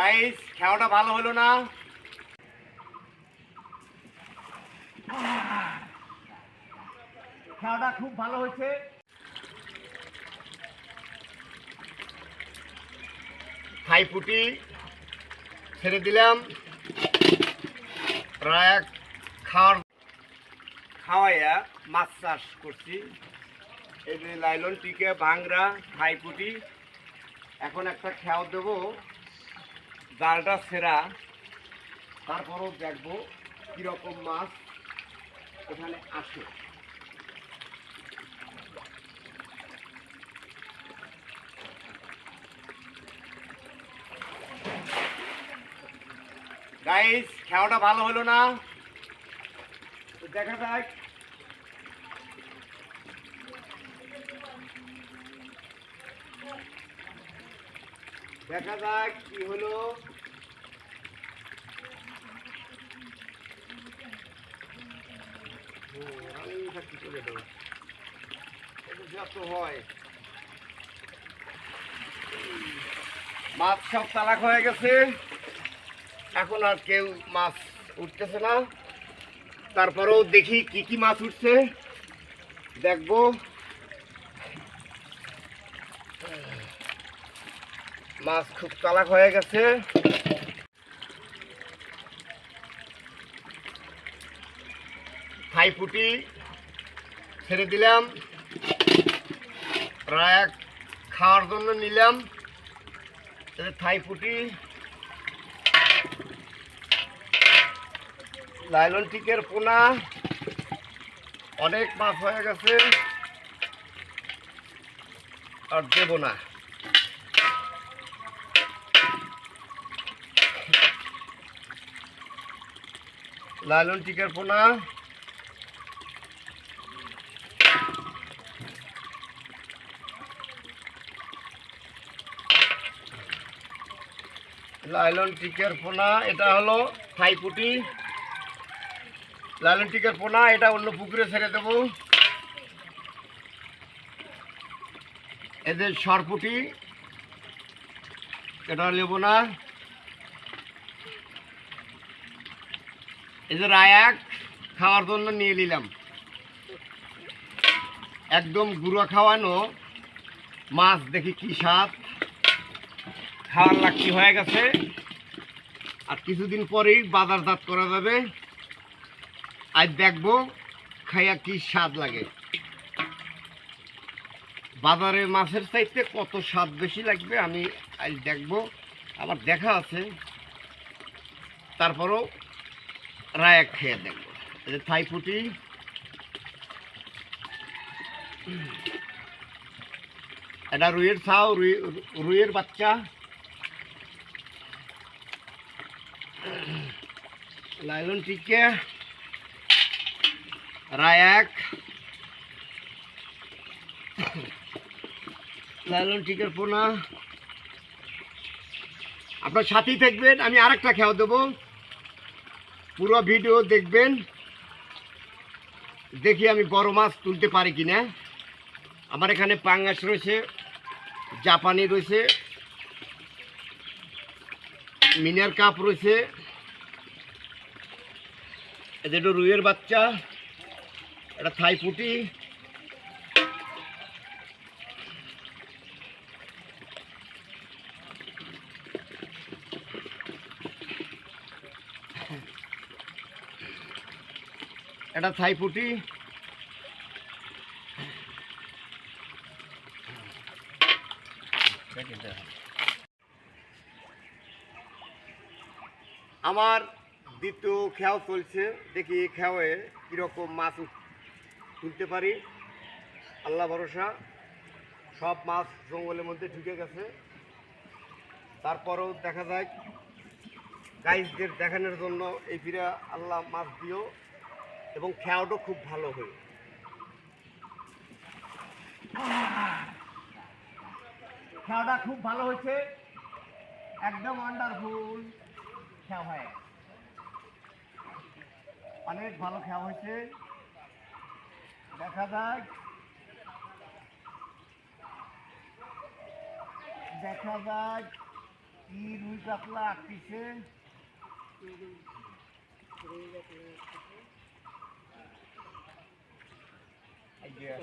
Guys খাওয়াটা ভালো হলো না? খাওয়াটা খুব ভালো হয়েছে। থাই পুটি ছেড়ে দিলাম। প্রায় খাওয়ার খাওয়াইয়া মাছ চাষ করছি। এই যে লাইলন টিকে ভাংরা থাই পুটি এখন একটা খেয়াও দেব। জালটা সেরা তারপরও দেখব কীরকম মাছ এখানে আসে। গাইস খেয়াটা ভালো হলো না? দেখা যাক। দেখা যাক কি হলো হুম, আমি এটা মাছ সব তালাক হয়ে গেছে। এখন আর কেউ মাছ উঠতেছে না। তারপরেও দেখি কি কি মাছ উঠছে। দেখব। মাছ খুব তালাক হয়ে গেছে। থাই পুটি ছেড়ে দিলাম। প্রায় খাওয়ার জন্য নিলাম। থাই পুটি লাইলন টিকের পোনা। অনেক মাছ হয়ে গেছে। আর দেবো না। লালন টিকের পোনা। লাইলন টিকের পোনা, এটা হলো থাইপুটি লালন টিকের পোনা, এটা অন্য পুকুরে ছেড়ে দেবো। এদের সরপুটি এটা নেব না। এদের আয়াক খাওয়ার জন্য নিয়ে নিলাম। একদম গুঁড়ো খাওয়ানো মাছ, দেখি কি স্বাদ। খাওয়ার লাকি হয়ে গেছে। আর কিছুদিন পরেই বাজারজাত করা যাবে। আজ দেখব খাইয়া কি স্বাদ লাগে। বাজারে মাছের চাইতে কত স্বাদ বেশি লাগবে আমি আজ দেখব। আমার দেখা আছে। তারপরও রায় খেয়ে দেখব। থাই ফুটি এটা রুইয়ের ছাও রুই রুইয়ের বাচ্চা। লাইলন টিকে রায়াক লাইলন টিকের পোনা আপনার সাথেই থাকবেন, আমি আরেকটা খেয়াও দেবো। পুরো ভিডিও দেখবেন, দেখি আমি বড় মাছ তুলতে পারি কিনা। আমার এখানে পাঙ্গাস রয়েছে, জাপানি রয়েছে। মিনার কাপ রয়েছে। এটা রুইয়ের বাচ্চা এটা থাই পুটি। এটা থাই পুটি। আমার দ্বিতীয় খেয়াও চলছে, দেখি এই খেয়ে কীরকম মাছ তুলতে পারি। আল্লাহ ভরসা, সব মাছ জঙ্গলের মধ্যে ঢুকে গেছে। তারপরেও দেখা যায় গাইজদের দেখানোর জন্য এই ফিরা আল্লাহ মাছ দিও এবং খেয়াওটা খুব ভালো হয়। খেয়াটা খুব ভালো হয়েছে। একদম আন্ডারফুল খেয়া হয় অনেক ভালো খেয়া হয়েছে। দেখা যাক। দেখা যাক কি রুই কাতলা আঁকতিছে। এগিয়ে